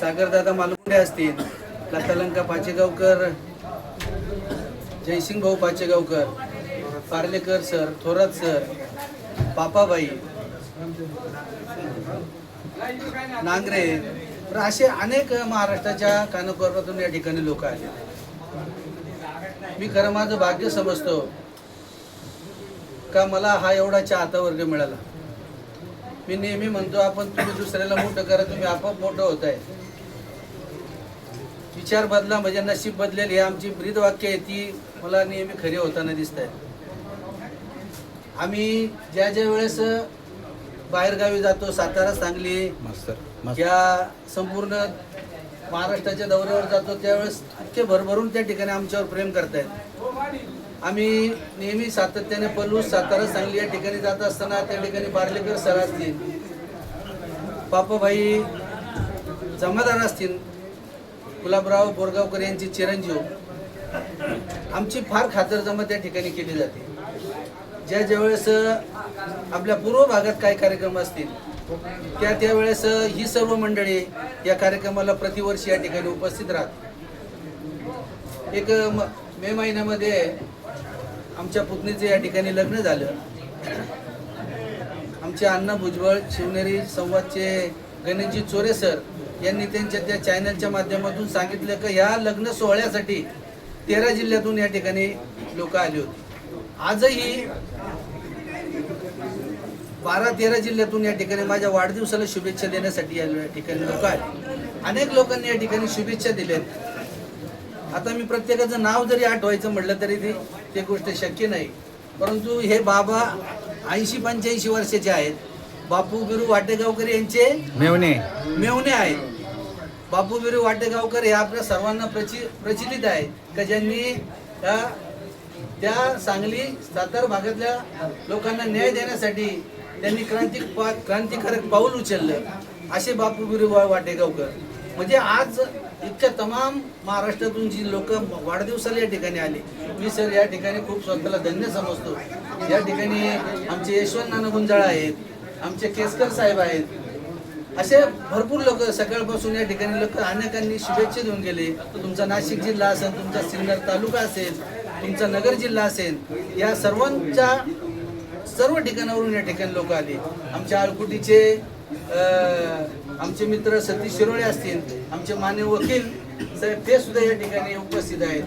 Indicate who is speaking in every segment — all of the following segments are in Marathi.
Speaker 1: सागरदादा मालुंडे असतील लतालंका पाचेगावकर जयसिंग भाऊ पाचेगावकर पार्लेकर सर थोरात सर पापाबाई नांगरे तर असे अनेक महाराष्ट्राच्या कानकोपऱ्यातून या ठिकाणी लोक आले. मी खरं माझं भाग्य समजतो का मला हा एवढा चाहता वर्ग मिळाला. मी नेहमी म्हणतो आपण तुम्ही दुसऱ्याला मोठं करा तुम्ही आपोआप मोठं होत आहे विचार बदला म्हणजे नशीब बदलेल हे आमची ब्रीद वाक्य आहे ती मला नेहमी खरी होताना दिसत आहे आम्ही ज्या ज्या वेळेस बाहेरगावी जातो सातारा सांगली या संपूर्ण महाराष्ट्राच्या दौऱ्यावर जातो त्यावेळेस इतके भरभरून त्या ठिकाणी आमच्यावर प्रेम करतायत. आम्ही नेहमी सातत्याने पलूस सातारा सांगली या ठिकाणी जात असताना त्या ठिकाणी बार्लेकर सर असतील पापाभाई जमादार असतील गुलाबराव बोरगावकर यांची चिरंजीव आमची फार खातरजमा त्या ठिकाणी केली जाते. ज्या ज्यावेळेस आपल्या पूर्व भागात काय कार्यक्रम असतील त्या त्यावेळेस ही सर्व मंडळी या कार्यक्रमाला प्रतिवर्षी या ठिकाणी उपस्थित राहत एक म- मे महिन्यामध्ये आमच्या पुतणीचं या ठिकाणी लग्न झालं. आमचे अण्णा भुजबळ शिवनेरी संवादचे गणेशजी चोरे सर यांनी त्यांच्या त्या चॅनलच्या माध्यमातून सांगितलं की ह्या लग्न सोहळ्यासाठी तेरा जिल्ह्यातून या ठिकाणी लोक आली होती. आजही बारा तेरा जिल्ह्यातून या ठिकाणी माझ्या वाढदिवसाला शुभेच्छा देण्यासाठी या ठिकाणी लोक आले. अनेक लोकांनी या ठिकाणी शुभेच्छा दिल्यात आता मी प्रत्येकाचं नाव जरी आठवायचं म्हटलं तरी ती ते गोष्ट शक्य नाही. परंतु हे बाबा ऐंशी पंच्याऐंशी वर्षाचे आहेत. बापू बिरू वाटेगावकर यांचे
Speaker 2: मेवणे.
Speaker 1: मेवणे आहेत. बापू बिरू वाटेगावकर हे आपल्या सर्वांना प्रचि प्रचलित आहे का ज्यांनी त्या त्या सांगली सातारा भागातल्या लोकांना न्याय देण्यासाठी त्यांनी क्रांती पा- क्रांतिकारक पाऊल उचललं. असे बापू बिरू वाटेगावकर. म्हणजे आज इतक्या तमाम महाराष्ट्रातून जी लोक वाढदिवसाला या ठिकाणी आली. मी सर या ठिकाणी खूप स्वतःला धन्य समजतो. या ठिकाणी आमचे यशवंत नाना गुंजाळ आहेत. आमचे केसकर साहेब आहेत. असे भरपूर लोक सकाळपासून या ठिकाणी लोक अनेकांनी शुभेच्छा देऊन गेले. तुमचा नाशिक जिल्हा असेल तुमचा सिन्नर तालुका असेल तुमचा नगर जिल्हा असेल या सर्वांच्या सर्व ठिकाणावरून या ठिकाणी लोक आले. आमच्या आळकुटीचे आमचे मित्र सतीश शिरोळे असतील आमचे मान्य वकील साहेब ते सुद्धा या ठिकाणी उपस्थित आहेत.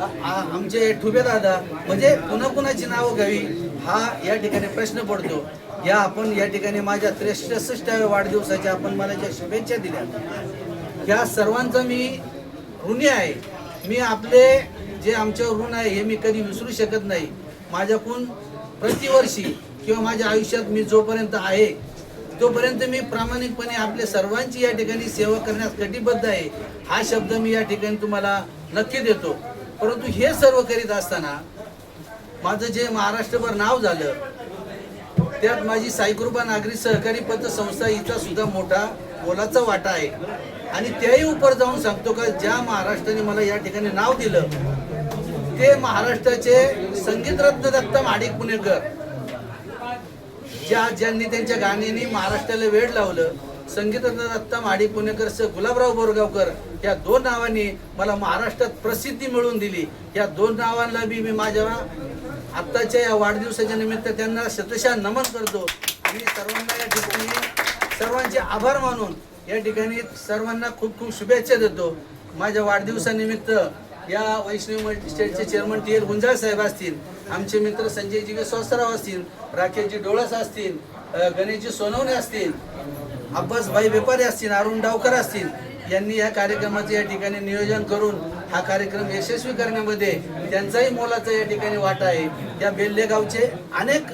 Speaker 1: आमचे ठुबे दादा म्हणजे कुणाकुणाची नावं घ्यावी हा या ठिकाणी प्रश्न पडतो. या आपण या ठिकाणी माझ्या त्रेसष्टाव्या वाढदिवसाच्या आपण मला ज्या शुभेच्छा दिल्या. ह्या सर्वांचा मी ऋणी आहे. मी आपले जे आमच्यावर ऋण आहे हे मी कधी विसरू शकत नाही. माझ्याकडून प्रतिवर्षी किंवा माझ्या आयुष्यात मी जोपर्यंत आहे तोपर्यंत मी प्रामाणिकपणे आपल्या सर्वांची या ठिकाणी सेवा करण्यास कटिबद्ध आहे हा शब्द मी या ठिकाणी तुम्हाला नक्की देतो. परंतु हे सर्व करीत असताना माझं जे महाराष्ट्रभर नाव झालं त्यात माझी साईकृपा नागरी सहकारी पतसंस्था हिचा सुद्धा मोठा मोलाचा वाटा आहे. आणि त्याही उपर जाऊन सांगतो का ज्या महाराष्ट्राने मला या ठिकाणी नाव दिलं ते महाराष्ट्राचे संगीतरत्न दत्त माडिक पुणेकर. ज्या ज्यांनी त्यांच्या गाण्यांनी महाराष्ट्राला वेळ लावलं संगीतरत्न दत्ता माडी पुणेकर स गुलाबराव बोरगावकर या दोन नावांनी मला महाराष्ट्रात प्रसिद्धी मिळवून दिली. या दोन नावांना बी मी माझ्या आत्ताच्या या वाढदिवसाच्या निमित्त त्यांना शतशा नमन करतो. आणि सर्वांना या ठिकाणी सर्वांचे आभार मानून या ठिकाणी सर्वांना खूप खूप शुभेच्छा देतो. माझ्या वाढदिवसानिमित्त या वैष्णवी स्टेटचे चेअरमन टी एल गुंजाळ साहेब असतील आमचे मित्र संजयजी विश्वासराव असतील राकेशजी डोळस असतील गणेशजी सोनवणे असतील अब्बास भाई व्यापारी असतील अरुण डावकर असतील यांनी या कार्यक्रमाचे या ठिकाणी नियोजन करून हा कार्यक्रम यशस्वी करण्यामध्ये त्यांचाही मोलाचा या ठिकाणी वाटा आहे. या बेल्ले गावचे अनेक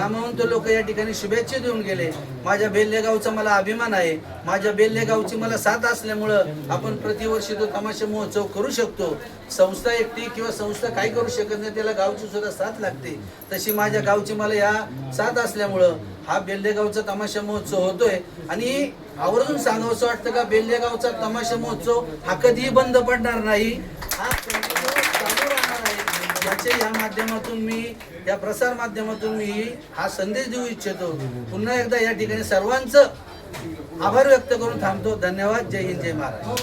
Speaker 1: नामवंत लोक या ठिकाणी शुभेच्छा देऊन गेले. माझ्या बेल्लेगावचा मला अभिमान आहे. माझ्या बेल्लेगावची मला साथ असल्यामुळं आपण प्रतिवर्षी तो तमाशा महोत्सव करू शकतो. संस्था एकटी किंवा संस्था काही करू शकत नाही त्याला गावची सुद्धा साथ लागते. तशी माझ्या गावची मला या साथ असल्यामुळं हा बेल्लेगावचा तमाशा महोत्सव होतोय. आणि आवर्जून सांगावंसं वाटतं का बेल्लेगावचा तमाशा महोत्सव हा कधीही बंद पडणार नाही. हा आहे याच्या या माध्यमातून मी या प्रसार माध्यमातून मी हा संदेश देऊ इच्छितो. पुन्हा एकदा या ठिकाणी सर्वांचं आभार व्यक्त करून थांबतो. धन्यवाद. जय हिंद जय महाराज